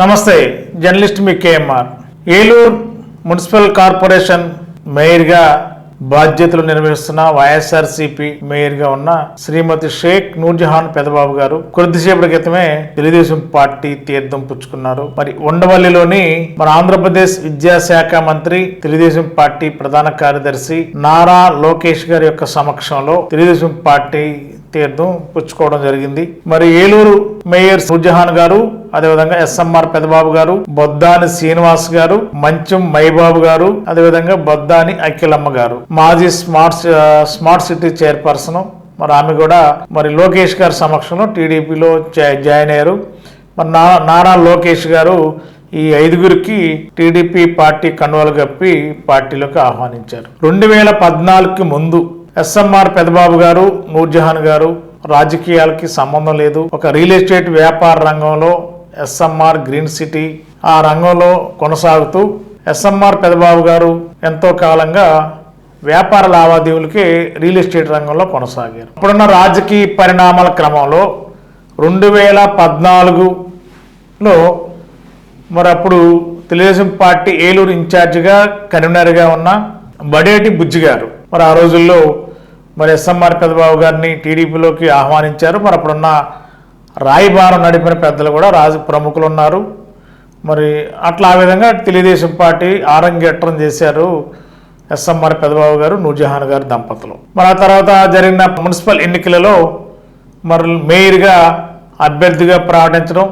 నమస్తే జర్నలిస్ట్ మీ KMR. Eluru municipal corporation మేయర్గా బాధ్యతలు నిర్వహిస్తున్న వైఎస్ఆర్సీపీ మేయర్గా ఉన్న శ్రీమతి షేక్ నూర్జహాన్ పెదబాబు గారు కొద్దిసేపటి క్రితమే తెలుగుదేశం పార్టీ తీర్థం పుచ్చుకున్నారు. మరి ఉండవల్లిలోని మన ఆంధ్రప్రదేశ్ విద్యాశాఖ మంత్రి తెలుగుదేశం పార్టీ ప్రధాన కార్యదర్శి నారా లోకేష్ గారి యొక్క సమక్షంలో తెలుగుదేశం పార్టీ తీర్థం పుచ్చుకోవడం జరిగింది. మరి ఏలూరు మేయర్ సుజహాన్ గారు అదేవిధంగా ఎస్ఎంఆర్ పెదబాబు గారు బొద్దాని శ్రీనివాస్ గారు మంచం మైబాబు గారు అదేవిధంగా బొద్దాని అఖిలమ్మ గారు. మాజీ స్మార్ట్ స్మార్ట్ సిటీ చైర్పర్సన్ మరి ఆమె కూడా మరి లోకేష్ గారి సమక్షంలో టీడీపీలో జాయిన్ అయ్యారు. మరి నా నారా లోకేష్ గారు ఈ ఐదుగురికి టీడీపీ పార్టీ కండువలు కప్పి పార్టీలోకి ఆహ్వానించారు. రెండు వేల పద్నాలుగుకి ముందు ఎస్ఎంఆర్ పెదబాబు గారు నూర్జహాన్ గారు రాజకీయాలకి సంబంధం లేదు. ఒక రియల్ ఎస్టేట్ వ్యాపార రంగంలో ఎస్ఎంఆర్ గ్రీన్ సిటీ ఆ రంగంలో కొనసాగుతూ ఎస్ఎంఆర్ పెదబాబు గారు ఎంతో కాలంగా వ్యాపార లావాదేవీలకి రియల్ ఎస్టేట్ రంగంలో కొనసాగారు. ఇప్పుడున్న రాజకీయ పరిణామాల క్రమంలో రెండు వేల పద్నాలుగులో మరి అప్పుడు తెలుగుదేశం పార్టీ ఏలూరు ఇన్ఛార్జిగా కన్వీనర్గా ఉన్న బడేటి బుజ్జి గారు మరి ఆ రోజుల్లో మరి ఎస్ఎంఆర్ పెద్దబాబు గారిని టీడీపీలోకి ఆహ్వానించారు. మరి అప్పుడున్న రాయిబారం నడిపిన పెద్దలు కూడా రాజు ప్రముఖులు ఉన్నారు మరి అట్లా ఆ విధంగా తెలుగుదేశం పార్టీ ఆరంగేట్రం చేశారు ఎస్ఎంఆర్ పెదబాబు గారు నూర్జహాన్ గారు దంపతులు. మరి ఆ తర్వాత జరిగిన మున్సిపల్ ఎన్నికలలో మరి మేయర్గా అభ్యర్థిగా ప్రకటించడం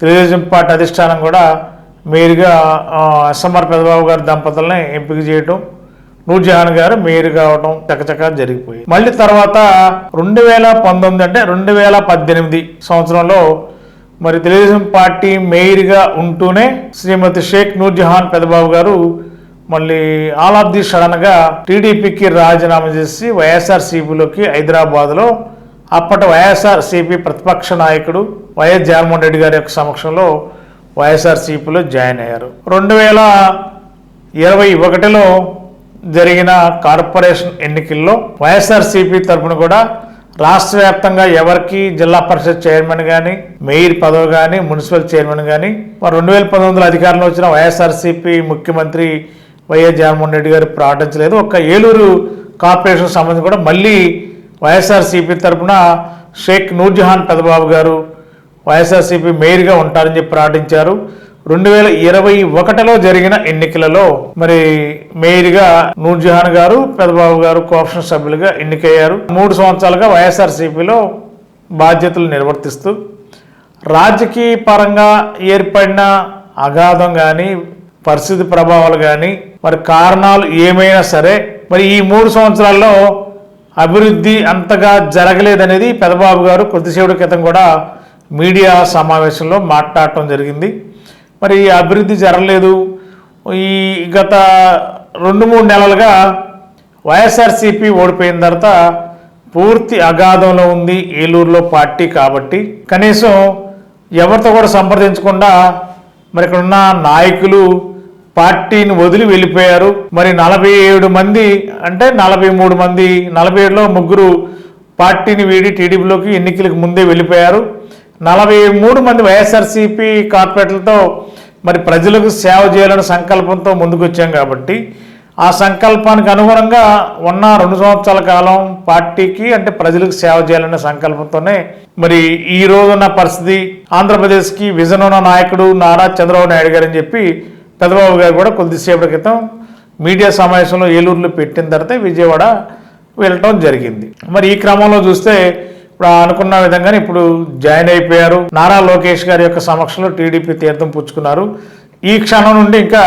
తెలుగుదేశం పార్టీ అధిష్టానం కూడా మేయర్గా ఎస్ఎంఆర్ పెదబాబు గారి దంపతుల్ని ఎంపిక చేయటం నూర్జహాన్ గారు మేయర్ కావడం చకచకా జరిగిపోయింది. మళ్ళీ తర్వాత రెండు వేల పంతొమ్మిది అంటే రెండు వేల పద్దెనిమిది సంవత్సరంలో మరి తెలుగుదేశం పార్టీ మేయర్గా ఉంటూనే శ్రీమతి షేక్ నూర్జహాన్ పెదబాబు గారు మళ్ళీ ఆల్ ఆఫ్ ది సడన్గా టీడీపీకి రాజీనామా చేసి వైఎస్ఆర్సీపీలోకి హైదరాబాద్లో అప్పటి వైఎస్ఆర్సీపీ ప్రతిపక్ష నాయకుడు వైఎస్ జగన్మోహన్ రెడ్డి గారి యొక్క సమక్షంలో వైఎస్ఆర్సీపీలో జాయిన్ అయ్యారు. రెండు వేల ఇరవై ఒకటిలో జరిగిన కార్పొరేషన్ ఎన్నికల్లో వైఎస్ఆర్సీపీ తరఫున కూడా రాష్ట్ర వ్యాప్తంగా ఎవరికి జిల్లా పరిషత్ చైర్మన్ కానీ మేయర్ పదవి కానీ మున్సిపల్ చైర్మన్ కానీ మరి రెండు వేల పంతొమ్మిదిలో అధికారంలో వచ్చిన వైఎస్ఆర్సీపీ ముఖ్యమంత్రి వైఎస్ జగన్మోహన్ రెడ్డి గారు ప్రకటించలేదు ఒక్క ఏలూరు కార్పొరేషన్ సంబంధించి కూడా మళ్ళీ వైఎస్ఆర్సీపీ తరఫున షేక్ నూర్జహాన్ పెదబాబు గారు వైఎస్ఆర్సీపీ మేయర్గా ఉంటారని చెప్పి ప్రకటించారు రెండు వేల ఇరవై ఒకటిలో జరిగిన ఎన్నికలలో మరి మేయర్గా నూర్జహాన్ గారు పెదబాబు గారు కోఆప్షన్ సభ్యులుగా ఎన్నికయ్యారు. మూడు సంవత్సరాలుగా వైఎస్ఆర్సీపీలో బాధ్యతలు నిర్వర్తిస్తూ రాజకీయ పరంగా ఏర్పడిన అగాధం కానీ పరిస్థితి ప్రభావాలు కానీ మరి కారణాలు ఏమైనా సరే మరి ఈ మూడు సంవత్సరాల్లో అభివృద్ధి అంతగా జరగలేదనేది పెదబాబు గారు కొద్దిసేపటి క్రితం కూడా మీడియా సమావేశంలో మాట్లాడటం జరిగింది. మరి అభివృద్ధి జరగలేదు. ఈ గత రెండు మూడు నెలలుగా వైఎస్ఆర్సీపీ ఓడిపోయిన తర్వాత పూర్తి అగాధంలో ఉంది ఏలూరులో పార్టీ కాబట్టి. కనీసం ఎవరితో కూడా సంప్రదించకుండా మరి ఇక్కడ ఉన్న నాయకులు పార్టీని వదిలి వెళ్ళిపోయారు. మరి నలభై ఏడు మంది అంటే నలభై మూడు మంది నలభై ఏడులో ముగ్గురు పార్టీని వీడి టీడీపీలోకి ఎన్నికలకు ముందే వెళ్ళిపోయారు. నలభై మూడు మంది వైఎస్ఆర్సీపీ కార్పొరేట్లతో మరి ప్రజలకు సేవ చేయాలనే సంకల్పంతో ముందుకొచ్చాం కాబట్టి ఆ సంకల్పానికి అనుగుణంగా ఉన్న రెండు సంవత్సరాల కాలం పార్టీకి అంటే ప్రజలకు సేవ చేయాలనే సంకల్పంతోనే మరి ఈ రోజున్న పరిస్థితి ఆంధ్రప్రదేశ్కి విజన్ ఉన్న నాయకుడు నారా చంద్రబాబు నాయుడు గారు అని చెప్పి పెద్దబాబు గారు కూడా కొద్దిసేపటి క్రితం మీడియా సమావేశంలో ఏలూరులో పెట్టిన తర్వాత విజయవాడ వెళ్ళటం జరిగింది. మరి ఈ క్రమంలో చూస్తే ఇప్పుడు అనుకున్న విధంగానే ఇప్పుడు జాయిన్ అయిపోయారు. నారా లోకేష్ గారి యొక్క సమక్షంలో టీడీపీ తీర్థం పుచ్చుకున్నారు. ఈ క్షణం నుండి ఇంకా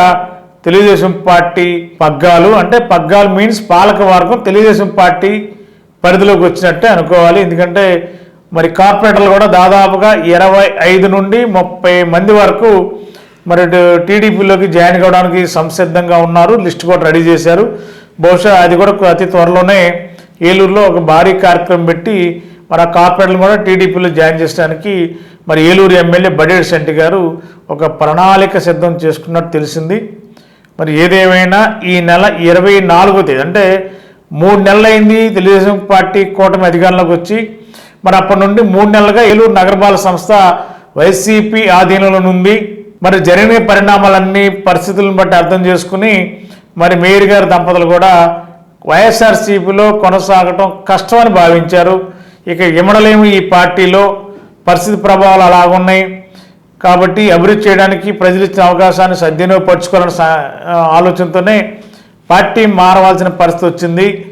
తెలుగుదేశం పార్టీ పగ్గాలు అంటే పగ్గాలు మీన్స్ పాలక వర్గం తెలుగుదేశం పార్టీ పరిధిలోకి వచ్చినట్టే అనుకోవాలి. ఎందుకంటే మరి కార్పొరేటర్లు కూడా దాదాపుగా ఇరవై ఐదు నుండి ముప్పై మంది వరకు మరి టీడీపీలోకి జాయిన్ కావడానికి సంసిద్ధంగా ఉన్నారు. లిస్ట్ కూడా రెడీ చేశారు. బహుశా అది కూడా అతి త్వరలోనే ఏలూరులో ఒక భారీ కార్యక్రమం పెట్టి మరి ఆ కార్పొరేటర్లు కూడా టీడీపీలో జాయిన్ చేయడానికి మరి ఏలూరు ఎమ్మెల్యే బడేడు శెట్టి గారు ఒక ప్రణాళిక సిద్ధం చేసుకున్నట్టు తెలిసింది. మరి ఏదేమైనా ఈ నెల ఇరవై నాలుగో తేదీ అంటే మూడు నెలలైంది తెలుగుదేశం పార్టీ కూటమి అధికారంలోకి వచ్చి. మరి అప్పటి నుండి మూడు నెలలుగా ఏలూరు నగరపాలక సంస్థ వైసీపీ ఆధీనంలో ఉంది. మరి జరిగిన పరిణామాలన్నీ పరిస్థితులను బట్టి అర్థం చేసుకుని మరి మేయర్ గారి దంపతులు కూడా వైఎస్ఆర్సీపీలో కొనసాగటం కష్టమని భావించారు. ఇక ఇమడలేము ఈ పార్టీలో. పరిస్థితి ప్రభావాలు అలాగున్నాయి. కాబట్టి అభివృద్ధి చేయడానికి ప్రజలు ఇచ్చిన అవకాశాన్ని సద్వినియోగపరచుకోవాలనే సా- ఆలోచనతోనే పార్టీ మారవలసిన పరిస్థితి వచ్చింది.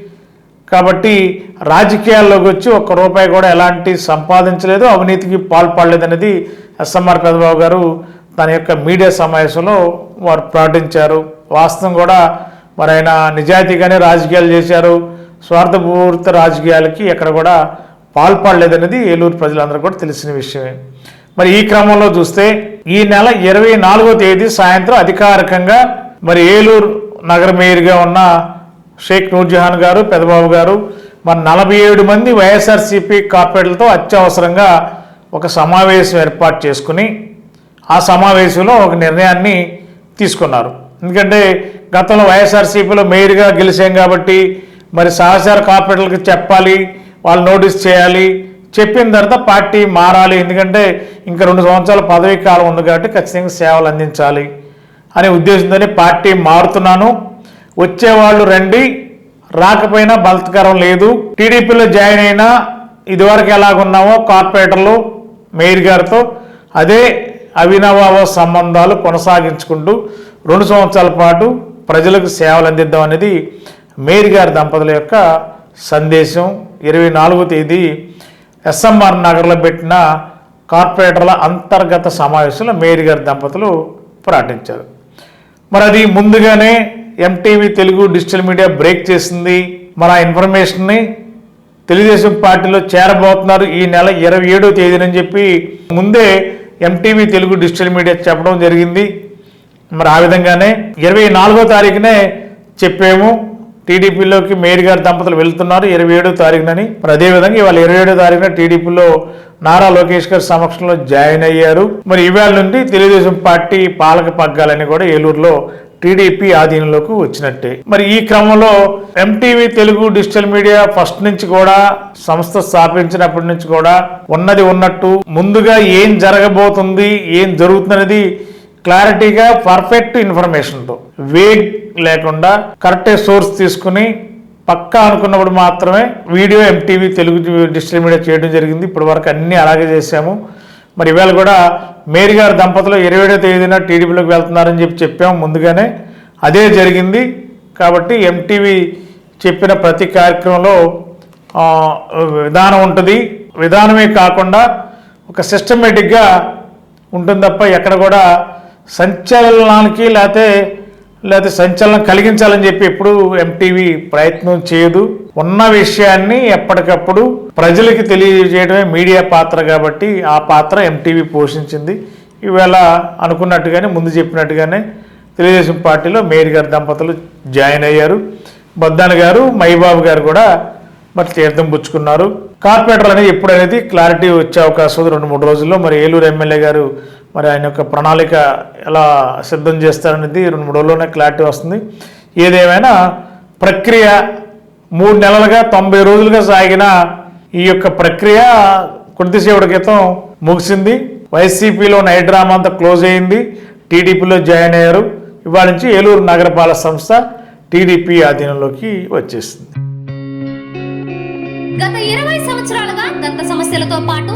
కాబట్టి రాజకీయాల్లోకి వచ్చి ఒక్క రూపాయి కూడా ఎలాంటి సంపాదించలేదు అవినీతికి పాల్పడలేదు అనేది ఎస్ఎంఆర్ పెదబాబు గారు తన యొక్క మీడియా సమావేశంలో వారు ప్రకటించారు. వాస్తవం కూడా మరి ఆయన నిజాయితీగానే రాజకీయాలు చేశారు. స్వార్థపూరిత రాజకీయాలకి ఎక్కడ కూడా పాల్పడలేదనేది ఏలూరు ప్రజలందరూ కూడా తెలిసిన విషయమే. మరి ఈ క్రమంలో చూస్తే ఈ నెల ఇరవై నాలుగో తేదీ సాయంత్రం అధికారికంగా మరి ఏలూరు నగర మేయర్గా ఉన్న షేక్ నూర్జహాన్ గారు పెదబాబు గారు మరి నలభై ఏడు మంది వైఎస్ఆర్సీపీ కార్పొరేట్లతో అత్యవసరంగా ఒక సమావేశం ఏర్పాటు చేసుకుని ఆ సమావేశంలో ఒక నిర్ణయాన్ని తీసుకున్నారు. ఎందుకంటే గతంలో వైఎస్ఆర్సీపీలో మేయర్గా గెలిచాం కాబట్టి మరి సహచార కార్పొరేట్లకు చెప్పాలి వాళ్ళు నోటీస్ చేయాలి. చెప్పిన తర్వాత పార్టీ మారాలి. ఎందుకంటే ఇంకా రెండు సంవత్సరాల పదవీ కాలం ఉంది కాబట్టి ఖచ్చితంగా సేవలు అందించాలి అనే ఉద్దేశంతోనే పార్టీ మారుతున్నాను. వచ్చేవాళ్ళు రండి. రాకపోయినా బలత్కరం లేదు. టీడీపీలో జాయిన్ అయినా ఇదివరకు ఎలాగున్నామో కార్పొరేటర్లు మేయర్ గారితో అదే అవినవావ సంబంధాలు కొనసాగించుకుంటూ రెండు సంవత్సరాల పాటు ప్రజలకు సేవలు అందిద్దాం అనేది మేయర్ గారి దంపతుల యొక్క సందేశం. ఇరవై నాలుగో తేదీ ఎస్ఎంఆర్ నగర్లో పెట్టిన కార్పొరేటర్ల అంతర్గత సమావేశంలో మేయర్ గారి దంపతులు ప్రకటించారు. మరి అది ముందుగానే MTV Telugu digital media break చేసింది. మరి ఆ ఇన్ఫర్మేషన్ని తెలుగుదేశం పార్టీలో చేరబోతున్నారు ఈ నెల ఇరవై ఏడో తేదీనని చెప్పి ముందే ఎంటీవీ తెలుగు డిజిటల్ మీడియా చెప్పడం జరిగింది. మరి ఆ విధంగానే ఇరవై నాలుగో తారీఖునే చెప్పాము. టీడీపీలోకి మేయర్ గారి దంపతులు వెళ్తున్నారు ఇరవై ఏడో తారీఖునని మరి అదేవిధంగా ఇవాళ ఇరవై ఏడో తారీఖున టీడీపీలో నారా లోకేష్ గారి సమక్షంలో జాయిన్ అయ్యారు. మరి ఇవాళ నుండి తెలుగుదేశం పార్టీ పాలక పగ్గాలని కూడా ఏలూరులో టీడీపీ ఆధీనంలోకి వచ్చినట్టే. మరి ఈ క్రమంలో MTV Telugu digital media first నుంచి కూడా సంస్థ స్థాపించినప్పటి నుంచి కూడా ఉన్నది ఉన్నట్టు ముందుగా ఏం జరగబోతుంది ఏం జరుగుతుందనేది క్లారిటీగా పర్ఫెక్ట్ ఇన్ఫర్మేషన్తో. వేగ్ లేకుండా కరెక్ట్ సోర్స్ తీసుకుని పక్కా అనుకున్నప్పుడు మాత్రమే వీడియో ఎంటీవీ తెలుగు డిస్ట్రిబ్యూట్ చేయడం జరిగింది. ఇప్పటివరకు అన్నీ అలాగే చేశాము. మరి ఇవాళ కూడా మేరీ గారి దంపతులు ఇరవై ఏడో తేదీన టీడీపీలోకి వెళ్తున్నారని చెప్పి చెప్పాము ముందుగానే. అదే జరిగింది. కాబట్టి ఎంటీవీ చెప్పిన ప్రతి కార్యక్రమంలో విధానం ఉంటుంది. విధానమే కాకుండా ఒక సిస్టమేటిక్గా ఉంటుంది తప్ప ఎక్కడ కూడా సంచలనానికి లేకపోతే లేకపోతే సంచలనం కలిగించాలని చెప్పి ఎప్పుడు ఎంటీవీ ప్రయత్నం చేయదు. ఉన్న విషయాన్ని ఎప్పటికప్పుడు ప్రజలకి తెలియజేయడమే మీడియా పాత్ర కాబట్టి ఆ పాత్ర ఎంటీవీ పోషించింది. ఈవేళ అనుకున్నట్టుగానే ముందు చెప్పినట్టుగానే తెలుగుదేశం పార్టీలో మేయర్ గారి దంపతులు జాయిన్ అయ్యారు. బొద్దాన గారు మైబాబు గారు కూడా మరి తీర్థం పుచ్చుకున్నారు. కార్పొరేటర్ అనేది ఎప్పుడు అనేది క్లారిటీ వచ్చే అవకాశం ఉంది. రెండు మూడు రోజుల్లో మరి ఏలూరు ఎమ్మెల్యే గారు మరి ఆయన యొక్క ప్రణాళిక ఎలా సిద్ధం చేస్తారనేది రెండు మూడు రోజుల్లోనే క్లారిటీ వస్తుంది. ఏదేమైనా ప్రక్రియ మూడు నెలలుగా తొంభై రోజులుగా సాగిన ఈ యొక్క ప్రక్రియ కొద్దిసేపటి క్రితం ముగిసింది. వైసీపీలో నైట్ డ్రామా అంతా క్లోజ్ అయింది. టీడీపీలో జాయిన్ అయ్యారు. ఇవాళ నుంచి ఏలూరు నగరపాలక సంస్థ టీడీపీ ఆధీనంలోకి వచ్చేసింది. గత ఇరవై సంవత్సరాలుగా దంత సమస్యలతో పాటు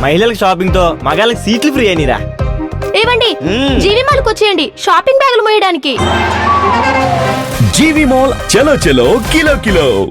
మహిళలకు షాపింగ్తో మగాళ్ళకి సీట్లు ఫ్రీ అయినరా. ఏవండి? జీవి మాల్కి వచ్చేయండి. షాపింగ్ బ్యాగులు మోయడానికి. జీవి మాల్ చలో చలో కిలో కిలో.